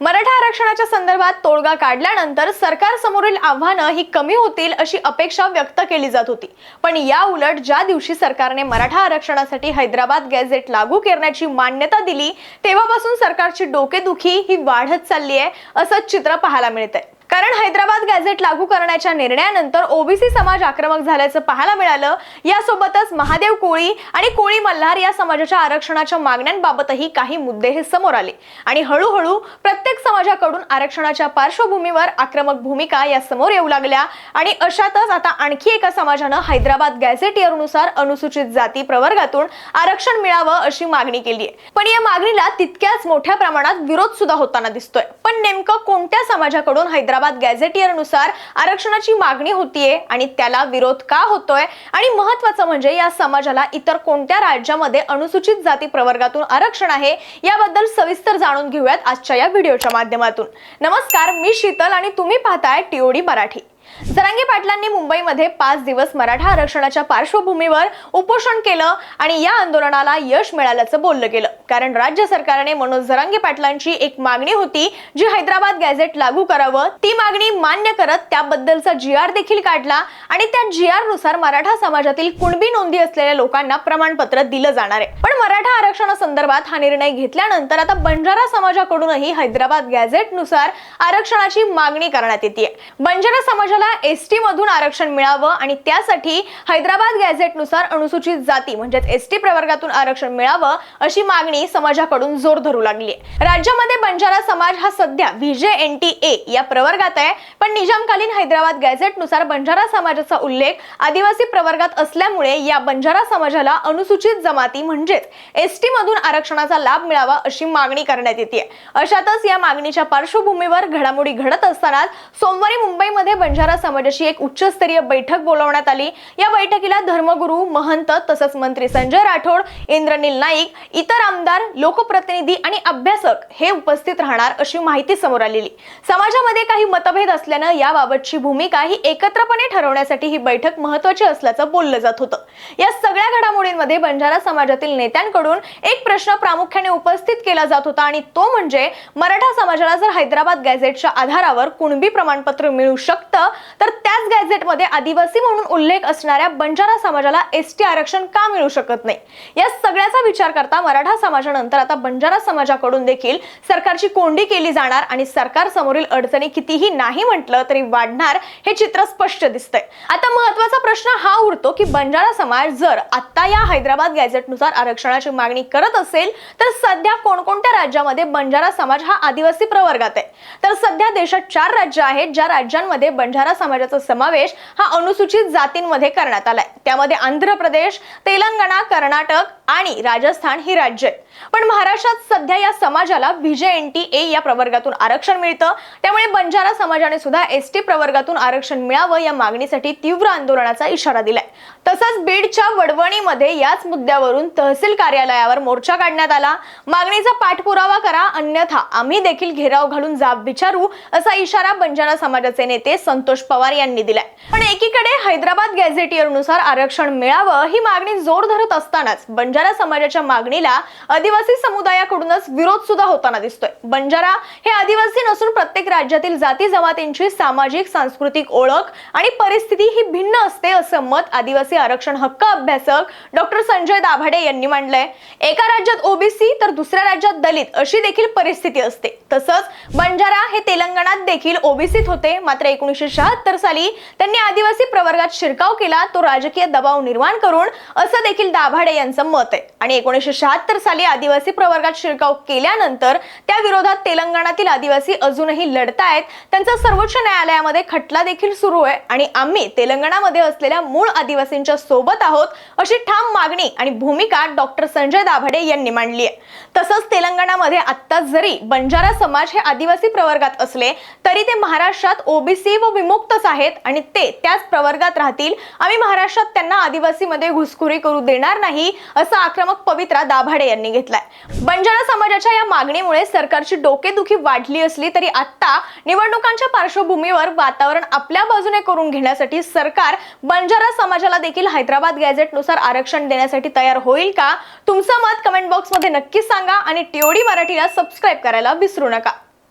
मराठा आरक्षणाच्या संदर्भात तोडगा काढल्यानंतर सरकार समोरील आव्हानं ही कमी होतील अशी अपेक्षा व्यक्त केली जात होती. पण या उलट ज्या दिवशी सरकारने मराठा आरक्षणासाठी हैदराबाद गॅझेट लागू करण्याची मान्यता दिली तेव्हापासून सरकारची डोकेदुखी ही वाढत चालली आहे असं चित्र पाहायला मिळतंय. कारण हैदराबाद गॅझेट लागू करण्याच्या निर्णयानंतर ओबीसी समाज आक्रमक झाल्याचं पाहायला मिळालं. यासोबतच महादेव कोळी आणि कोळी मल्हार या समाजाच्या आरक्षणाच्या मागण्यांबाबतही काही मुद्दे हे समोर आले. आणि हळूहळू प्रत्येक समाजाकडून आरक्षणाच्या पार्श्वभूमीवर आक्रमक भूमिका या समोर येऊ लागल्या. आणि अशातच आता आणखी एका समाजानं हैदराबाद गॅझेटियरनुसार अनुसूचित जाती प्रवर्गातून आरक्षण मिळावं अशी मागणी केली आहे पण या मागणीला तितक्याच मोठ्या प्रमाणात विरोध सुद्धा होताना दिसतोय. पण नेमकं कोणत्या समाजाकडून हैदराबाद गॅझेटियरनुसार आरक्षणाची मागणी होतीये आणि त्याला विरोध का होतोय? आणि महत्वाचं म्हणजे या समाजाला इतर कोणत्या राज्यामध्ये अनुसूचित जाती प्रवर्गातून आरक्षण आहे याबद्दल सविस्तर जाणून घेऊयात आजच्या या व्हिडिओच्या माध्यमातून. नमस्कार मी शीतल आणि तुम्ही पाहताय टीओडी मराठी. जरांगे पाटलांनी मुंबईमध्ये पाच दिवस मराठा आरक्षणाच्या पार्श्वभूमीवर उपोषण केलं आणि या आंदोलनाला यश मिळाल्याचं बोललं गेलं. कारण राज्य सरकारने मनोज जरांगे पाटलांची एक मागणी होती जी हैदराबाद गॅझेट लागू करावं. ती मागणी मान्य करत त्याबद्दलचा जी आर देखील काढला आणि त्या जी आरनुसार मराठा समाजातील कुणबी नोंदी असलेल्या लोकांना प्रमाणपत्र दिलं जाणार आहे. पण मराठा आरक्षणासंदर्भात हा निर्णय घेतल्यानंतर आता बंजारा समाजाकडूनही हैदराबाद गॅझेटनुसार आरक्षणाची मागणी करण्यात येते बंजारा समाजाला एस टी मधून आरक्षण मिळावं आणि त्यासाठी हैदराबाद गॅझेटनुसार अनुसूचित जाती म्हणजेच एस टी प्रवर्गातून आरक्षण मिळावं अशी मागणी समाजाकडून जोर धरू लागली आहे. राज्यामध्ये बंजारा समाज हा सध्या व्हीजे एन टी ए या प्रवर्गात आहे पण निजामकालीन हैदराबाद गॅझेटनुसार बंजारा समाजाचा उल्लेख आदिवासी प्रवर्गात असल्यामुळे या बंजारा समाजाला अनुसूचित जमाती म्हणजेच एस टी मधून आरक्षणाचा लाभ मिळावा अशी मागणी करण्यात येते. अशातच या मागणीच्या पार्श्वभूमीवर घडामोडी घडत असतानाच सोमवारी मुंबईमध्ये बंजारा समाजाची एक उच्चस्तरीय बैठक बोलावण्यात आली. या बैठकीला धर्मगुरू महंत तसंच मंत्री संजय राठोड इंद्रनील नाईक इतर आमदार लोकप्रतिनिधी आणि अभ्यासक हे उपस्थित राहणार अशी माहिती समोर आलेली. समाजामध्ये काही मतभेद असल्यानं याबाबतची भूमिका ही एकत्रपणे ठरवण्यासाठी ही बैठक महत्वाची असल्याचं बोललं जात होतं. या सगळ्या घडामोडींमध्ये बंजारा समाजातील नेत्यांकडून एक प्रश्न प्रामुख्याने उपस्थित केला जात होता आणि तो म्हणजे मराठा समाजाला जर हैदराबाद गॅझेटच्या आधारावर कुणबी प्रमाणपत्र मिळू शकतं तर त्याच गॅझेटमध्ये आदिवासी म्हणून उल्लेख असणाऱ्या बंजारा समाजाला एस टी आरक्षण का मिळू शकत नाही? या सगळ्याचा विचार करता मराठा समाजानंतर आता बंजारा समाजाकडून देखील सरकारची कोंडी केली जाणार आणि सरकार समोरील अडचणी कितीही नाही म्हटलं तरी वाढणार हे चित्र स्पष्ट दिसतंय. आता महत्त्वाचा प्रश्न हा उरतो की बंजारा समाज जर आता या हैदराबाद गॅझेटनुसार आरक्षणाची मागणी करत असेल तर सध्या कोणकोणत्या राज्यामध्ये बंजारा समाज हा आदिवासी प्रवर्गात आहे? तर सध्या देशात चार राज्य आहेत ज्या राज्यांमध्ये बंजारा बंजारा समाजाचा समावेश हा अनुसूचित जातींमध्ये करण्यात आलाय. त्यामध्ये आंध्र प्रदेश तेलंगणा कर्नाटक आणि राजस्थान ही राज्य आहेत. पण महाराष्ट्रात सध्या या समाजाला व्हीजे एन टी ए या प्रवर्गातून आरक्षण मिळतं. त्यामुळे बंजारा समाजाने सुद्धा एस टी प्रवर्गातून आरक्षण मिळावं या मागणीसाठी तीव्र आंदोलनाचा इशारा दिलाय. तसंच बीडच्या वडवणीमध्ये याच मुद्द्यावरून तहसील कार्यालयावर मोर्चा काढण्यात आला. मागणीचा पाठपुरावा करा अन्यथा आम्ही देखील घेराव घालून जाब विचारू असा इशारा बंजारा समाजाचे नेते संतोष पवार यांनी दिलाय. पण एकीकडे हैदराबाद गॅझेटियरनुसार आरक्षण मिळावं ही मागणी जोर धरत असतानाच बंजारा समाजाच्या मागणीला आदिवासी समुदायाकडूनच विरोध सुद्धा होताना दिसतोय. बंजारा हे आदिवासी नसून प्रत्येक राज्यातील जाती जमातींची सामाजिक सांस्कृतिक ओळख आणि परिस्थिती ही भिन्न असते असं मत आदिवासी आरक्षण हक्क अभ्यासक डॉक्टर संजय दाभाडे यांनी मांडलंय. एका राज्यात ओबीसी तर दुसऱ्या राज्यात दलित अशी देखील परिस्थिती असते. तसंच बंजारा हे तेलंगणात देखील ओबीसीत होते. मात्र एकोणीसशे शहात्तर साली त्यांनी आदिवासी प्रवर्गात शिरकाव केला तो राजकीय दबाव निर्माण करून असं देखील दाभाडे यांचं मत आहे. आणि एकोणीसशे शहात्तर साली आदिवासी प्रवर्गात शिरकाव केल्यानंतर त्या विरोधात तेलंगणातील आदिवासी अजूनही लढतायत. त्यांचा सर्वोच्च न्यायालयामध्ये खटला देखील सुरू आहे. आणि आम्ही तेलंगणामध्ये असलेल्या मूळ आदिवासींच्या सोबत आहोत अशी ठाम मागणी आणि भूमिका डॉक्टर संजय दाभाडे यांनी मांडली आहे. तसंच तेलंगणामध्ये आता जरी बंजारा समाज हे आदिवासी प्रवर्गात असले तरी ते महाराष्ट्रात ओबीसी व विमुक्तच आहेत आणि ते त्याच प्रवर्गात राहतील. आम्ही महाराष्ट्रात त्यांना आदिवासीमध्ये घुसखोरी करू देणार नाही असा आक्रमक पवित्रा दाभाडे यांनी घेतलाय. बंजारा समाजाच्या या मागणीमुळे सरकारची डोकेदुखी वाढली असली तरी आता निवडणुकांच्या पार्श्वभूमीवर वातावरण आपल्या बाजूने करून घेण्यासाठी सरकार बंजारा समाजाला देखील हैदराबाद गॅझेटनुसार आरक्षण देण्यासाठी तयार होईल का? तुमचं मत कमेंट बॉक्समध्ये नक्की सांगा आणि टीओडी मराठीला सबस्क्राईब करायला विसरू नका.